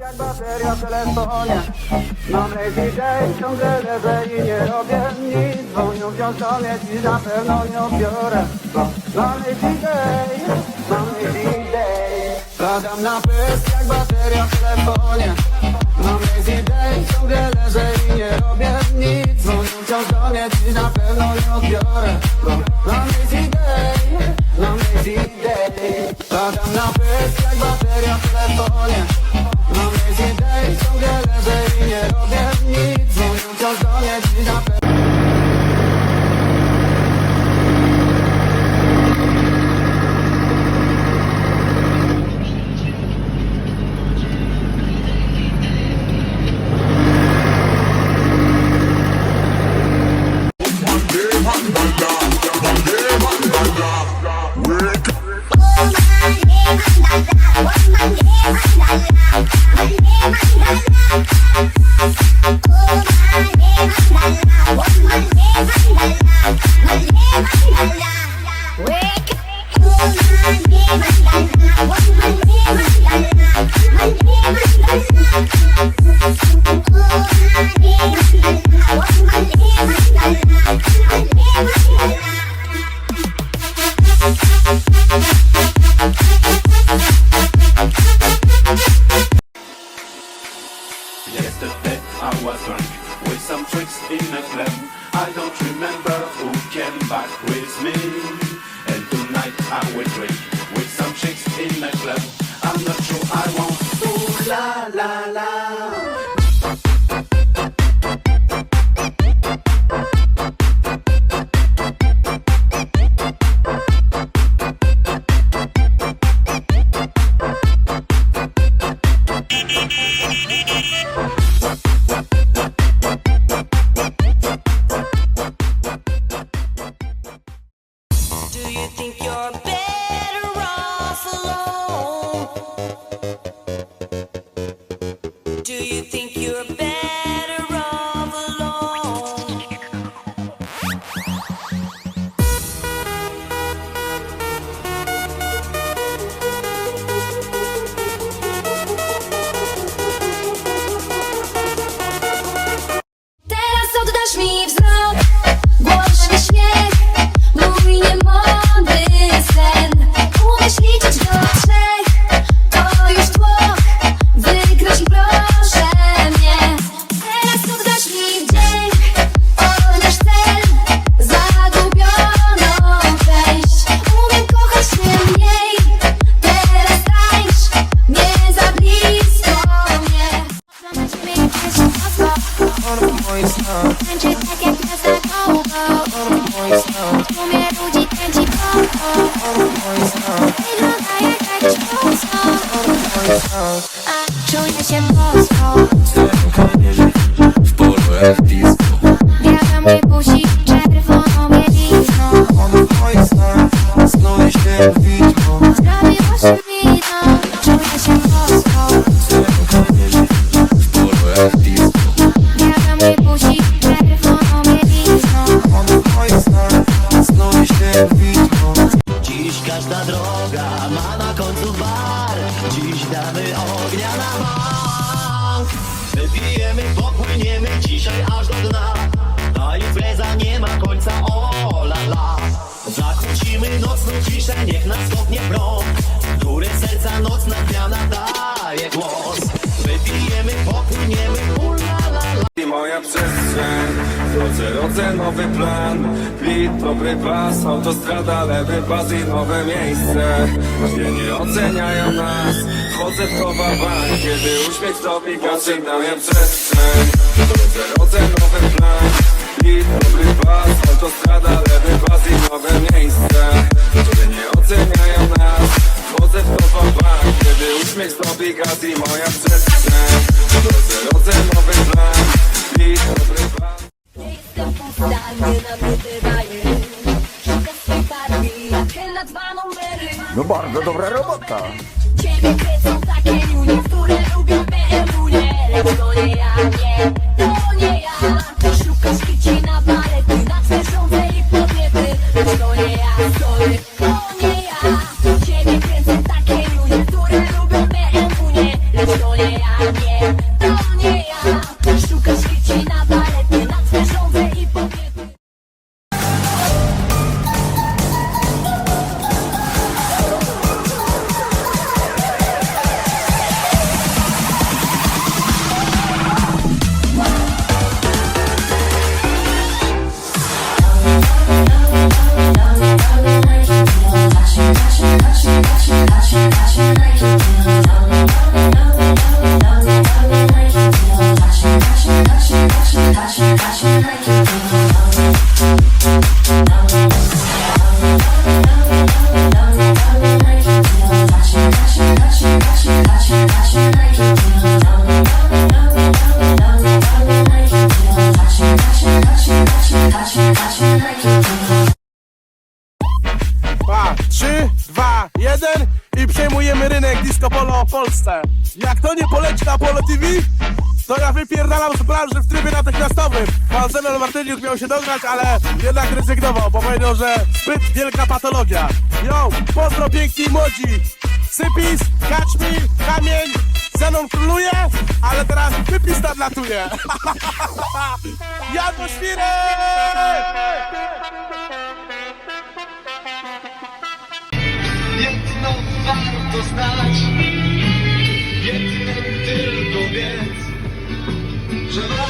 Jak bateria w telefonie Mam rezident, ciągle lewe i nie robię nic. Dzwonią wciąż do mnie i na pewno nie odbiorę Mam rezident, mam rezident Badam na pysk jak bateria w telefonie Mam rezident, ciągle leżę i nie robię nic. Dzwonią wciąż do mnie i na pewno nie odbiorę la la. la. Tell me drodze nowy plan. Bit, dobry pas, autostrada, lewy baz i nowe miejsce. Ludzie nie oceniają nas. Wchodzę w kowawan, kiedy uśmiech dobiega, sygnał ja przestrzeń. Drodze, drodze nowy plan. Bit, dobry pas, autostrada, lewy baz i nowe miejsce. Ludzie nie oceniają nas. Wchodzę w kowawan, kiedy uśmiech dobiega, i moja przestrzeń. Drodze, drodze nowy plan. Bit, dobry pas. No bardzo dobra robota. Ciebie takie które lubią BMW, Lecz to nie ja, nie, to nie ja. Szukasz kici na balety, na twe żądze i podniety Lecz to nie ja, sorry, to nie ja. Ciebie kręcą takie Pa, 3, 2, 1 i przejmujemy rynek Disco Polo w Polsce. Jak to nie poleci na Polo TV, to ja wypierdalam z branży w trybie natychmiastowym. Pan Zenel Martyniuk miał się dograć, ale jednak rezygnował, bo powiedział, że zbyt wielka patologia. Yo, pozdro piękni młodzi. Sypis, Me, Kamień, Zenon króluje, ale teraz Wypis nadlatuje. Jan Świrek! Jedno warto znać Jedno tylko wiedz Że ważne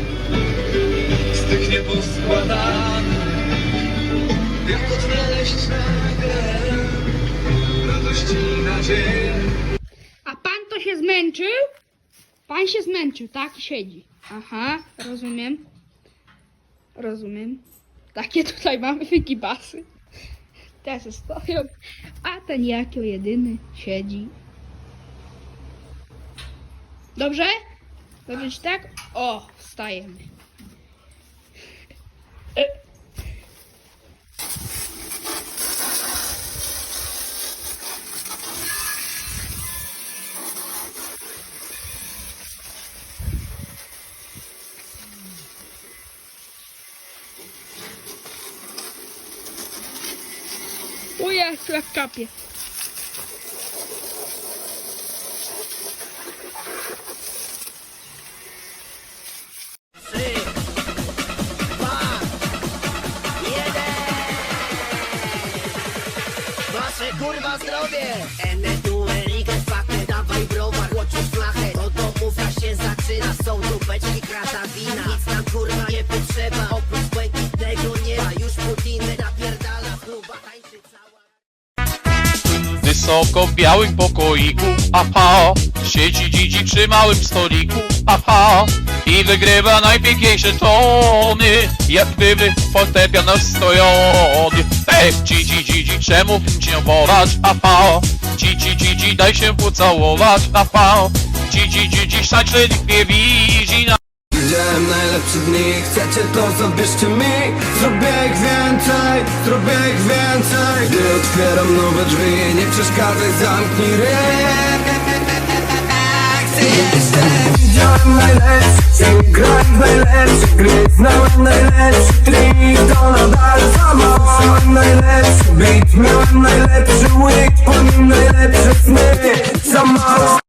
z tych nieposkładanych Jak odnaleźć nagle radość i nadzieję A pan to się zmęczył? Pan się zmęczył, tak? Siedzi. Aha, rozumiem. Rozumiem. Takie tutaj mamy wygibasy. Te se stoją, a ten jako jedyny siedzi. Dobrze? Dobrze tak? O, wstajemy. O jak kapie. Kurwa zdrowie! Ene tu dawaj browar, flachę. Do się zaczyna, są krata wina. Nic kurwa nie potrzeba, oprócz błękitnego Już napierdala w klubach, tańczy cała Wysoko w białym pokoiku, aha Sieci dzidzi przy małym stoliku, aha I wygrywa najpiękniejsze tony. Jak gdyby fortepian nastojony Ej, dzidzi dzidzi, czemu cię bolać, aha Dzidzi dzidzi, daj się pocałować, aha Dzidzi dzidzi, szać nikt nie widzi na Widziałem najlepsze dni, chcecie to zabierzcie mi. Zrobię ich więcej, zrobię ich więcej. Gdy otwieram nowe drzwi, nie przeszkadzaj, zamknij ryj. Chcę jeszcze нам найлепші, сіграй найлепші, грейт нам найлепші, три долара сама нам найлепші, бить нам найлепші, уїть по ним найлепші сни, сама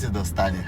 звідси достане.